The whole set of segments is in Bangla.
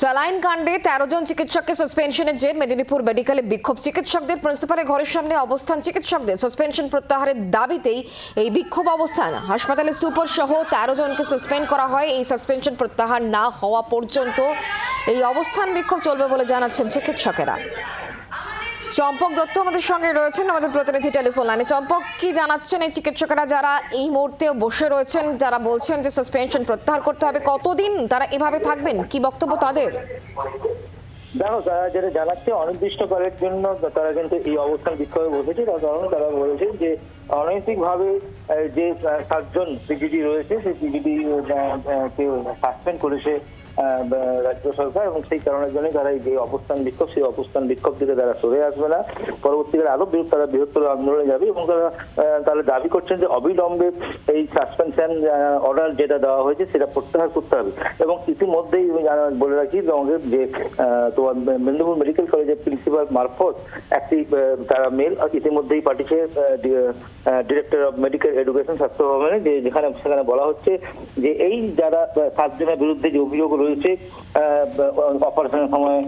স্যালাইন কাণ্ডে তেরো জন চিকিৎসককে সাসপেনশনের জের। মেদিনীপুর মেডিকেলে বিক্ষোভ। চিকিৎসকদের প্রিন্সিপালের ঘরের সামনে অবস্থান। চিকিৎসকদের সাসপেনশন প্রত্যাহারের দাবিতেই এই বিক্ষোভ অবস্থান। হাসপাতালে সুপার সহ তেরো জনকে সাসপেন্ড করা হয়। এই সাসপেনশন প্রত্যাহার না হওয়া পর্যন্ত এই অবস্থান বিক্ষোভ চলবে বলে জানাচ্ছেন চিকিৎসকেরা। চম্পক দত্ত আমাদের সঙ্গে রয়েছেন, আমাদের প্রতিনিধি টেলিফোন লাইনে। চম্পক, কি জানাচ্ছেন এই চিকিৎসকেরা যারা এই মুহূর্তে বসে রয়েছেন, যারা বলছেন যে সাসপেনশন প্রত্যাহার করতে হবে, কতদিন তারা এভাবে থাকবেন? কি বক্তব্য তাদের? দেখো, তারা যেটা জানাচ্ছে, অনির্দিষ্টকালের জন্য তারা কিন্তু এই অবস্থান বিক্ষোভে বসেছে। তার কারণে তারা বলেছে যে অনৈতিক ভাবে যে সাতজন পিজিডি রয়েছে, সেই পিজিডি সাসপেন্ড করেছে রাজ্য সরকার, এবং সেই কারণের জন্য তারা যে অবস্থান বিক্ষোভ, সেই অবস্থান বিক্ষোভ থেকে তারা সরে আসবে না। পরবর্তীকালে আরও বৃহৎ, তারা বৃহত্তর আন্দোলনে যাবে, এবং তারা তারা দাবি করছেন যে, অবিলম্বে এই সাসপেনশন অর্ডার যেটা দেওয়া হয়েছে, সেটা প্রত্যাহার করতে হবে। এবং ইতিমধ্যেই বলে রাখি যে তোমার মেদিনীপুর মেডিকেল কলেজের প্রিন্সিপাল মারফত একটি তারা মেল ইতিমধ্যেই পাঠিয়েছে ডিরেক্টর অফ মেডিকেল এডুকেশন স্বাস্থ্য ভবনে, যে যেখানে, সেখানে বলা হচ্ছে যে এই যারা সাতজনের বিরুদ্ধে যে অভিযোগ রয়েছে অপারেশনের সময়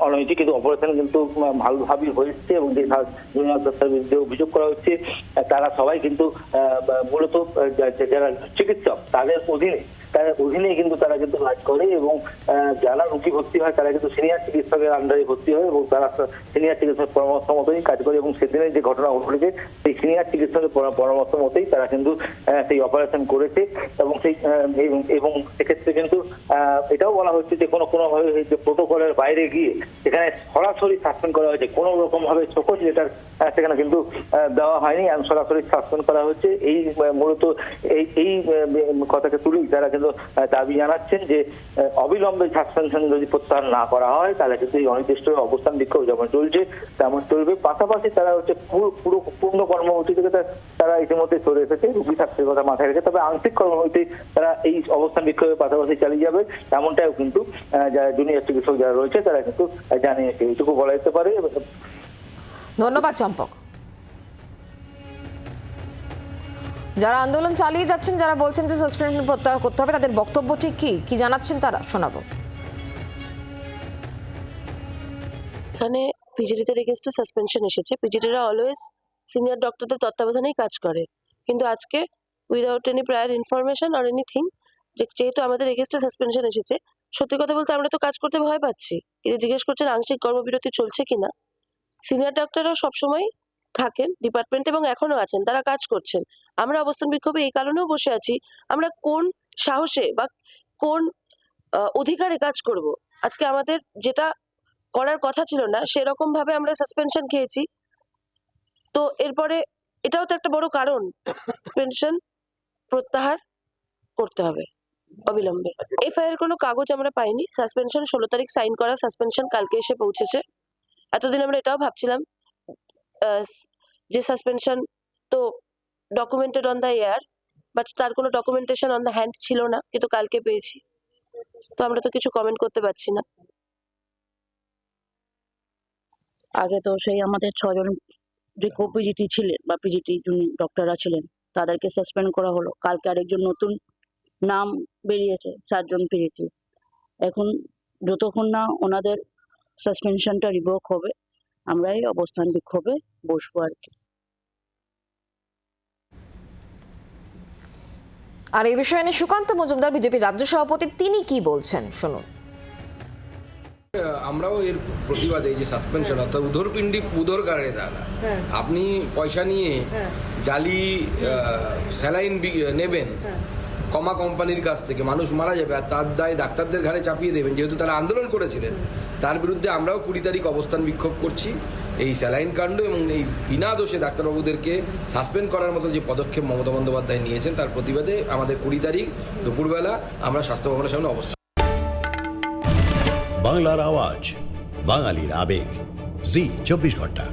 অনৈতিক কিন্তু অপারেশন কিন্তু ভালোভাবেই হয়েছে এবং যে সাত- জুনিয়র ডাক্তারের বিরুদ্ধে অভিযোগ করা হচ্ছে তারা সবাই কিন্তু মূলত যারা চিকিৎসক, তাদের অধীনে তার অধীনে কিন্তু তারা কিন্তু কাজ করে এবং যারা রুগী ভর্তি হয় তারা কিন্তু সিনিয়র চিকিৎসকের আন্ডারে ভর্তি হয় এবং তারা সিনিয়র চিকিৎসক পরামর্শ মতোই কাজ করে এবং সেদিনের যে ঘটনা ঘটেছে সেই সিনিয়র চিকিৎসকের পরামর্শ মতোই তারা কিন্তু সেই অপারেশন করেছে এবং সেই এবং- সেক্ষেত্রে কিন্তু এটাও বলা হচ্ছে যে কোনো কোনো ভাবে যে প্রোটোকলের বাইরে গিয়ে সেখানে সরাসরি সাসপেন্ড করা হয়েছে। কোনো রকম ভাবে চোখোচ লেটার সেখানে কিন্তু দেওয়া হয়নি। সরাসরি সাসপেন্ড করা হচ্ছে। এই মূলত এই এই কথাকে তুলেই তারা কিন্তু দাবি জানাচ্ছেন যে অবিলম্বে সাসপেনশন যদি প্রত্যাহার না করা হয়, তাহলে কিন্তু এই অনির্দিষ্ট অবস্থান বিক্ষোভ যেমন চলছে, তেমন চলবে। পাশাপাশি তারা হচ্ছে পুরো পুরো, পূর্ণ কর্মসূচি থেকে তারা ইতিমধ্যে চলে এসেছে, রুগী স্বাস্থ্যের কথা মাথায় রেখে। তবে আংশিক কর্মসূচি তারা এই অবস্থান বিক্ষোভের পাশাপাশি চালিয়ে যাবে, এমনটাও কিন্তু যারা জুনিয়র চিকিৎসক যারা রয়েছে, তারা কিন্তু জানিয়েছে। এইটুকু বলা যেতে পারে। ধন্যবাদ চম্পক। যারা আন্দোলন চালিয়ে যাচ্ছেন, যারা বলছেন যে সাসপেনশন প্রত্যাহার করতে হবে, তাদের বক্তব্য ঠিক কি? কি জানাচ্ছেন তারা? শোনাবো। এখানে পিজিটিদের এগেনস্টে সাসপেনশন এসেছে। পিজিটিরা অলওয়েজ সিনিয়র ডক্টরদের তত্ত্বাবধানেই কাজ করে। কিন্তু আজকে উইদাউট এনি প্রায়ার ইনফরমেশন আর এনিথিং যেহেতু আমাদের এগেনস্টে সাসপেনশন এসেছে, সত্যি কথা বলতে আমরা তো কাজ করতে ভয় পাচ্ছি। এটা জিজ্ঞেস করছেন, আংশিক কর্মবিরতি চলছে কিনা? সিনিয়র ডাক্তাররাও সবসময় থাকেন ডিপার্টমেন্ট এবং এখনও আছেন, তারা কাজ করছেন। আমরা অবস্থান বিক্ষোভে এই কারণেও বসে আছি, আমরা কোন সাহসে বা কোন অধিকারে কাজ করব? আজকে আমাদের যেটা করার কথা ছিল না সেরকম ভাবে আমরা সাসপেনশন খেয়েছি। তো এরপরে এটাও তো একটা বড় কারণ পেনশন প্রত্যাহার করতে হবে, অবিলম্বে। এফআইআর কোনো কাগজ আমরা পাইনি সাসপেনশন ষোলো তারিখ সাইন করা সাসপেনশন কালকে এসে পৌঁছেছে। এতদিন আমরা এটাও ভাবছিলাম যে সাসপেনশন তো documented on the air but তার কোনো ডকুমেন্টেশন অন দ্য হ্যান্ড ছিল না, কিন্তু কালকে পেয়েছি। তো আমরা তো কিছু কমেন্ট করতে পারছি না। আগে তো সেই আমাদের ছজন যে কো পিজিটি ছিলেন বা পিজিটি যিনি ডক্টররা ছিলেন, তাদেরকে সাসপেন্ড করা হলো। কালকে আরেকজন নতুন নাম বেরিয়েছে সাতজন পিজিটি এখন যতক্ষণ না ওনাদের সাসপেনশনটা রিভোক হবে আমরা এই অবস্থান বিক্ষোভে বসবো আর কি। আর এই বিষয়ে নিয়ে সুকান্ত মজুমদার বিজেপি রাজ্য সভাপতি তিনি কি বলছেন? শুনুন। আমরাও এর প্রতিবাদে এই যে সাসপেনশন অর্থাৎ উদরপিণ্ডি উদর কারণে দাদা। আপনি পয়সা নিয়ে জালি স্যালাইন নেবেন। কমা কোম্পানির কাছ থেকে মানুষ মারা যাবে আর তার দায় ডাক্তারদের ঘাড়ে চাপিয়ে দেবেন, যেহেতু তারা আন্দোলন করেছিলেন। তার বিরুদ্ধে আমরাও কুড়ি তারিখ অবস্থান বিক্ষোভ করছি। এই স্যালাইন কাণ্ড এবং এই বিনা দোষে ডাক্তারবাবুদেরকে সাসপেন্ড করার মতো যে পদক্ষেপ মমতা বন্দ্যোপাধ্যায় নিয়েছেন, তার প্রতিবাদে আমাদের কুড়ি তারিখ দুপুরবেলা আমরা স্বাস্থ্য ভবনের সামনে অবস্থান বাংলার আওয়াজ, বাঙালির আবেগ। জি, চব্বিশ ঘণ্টা।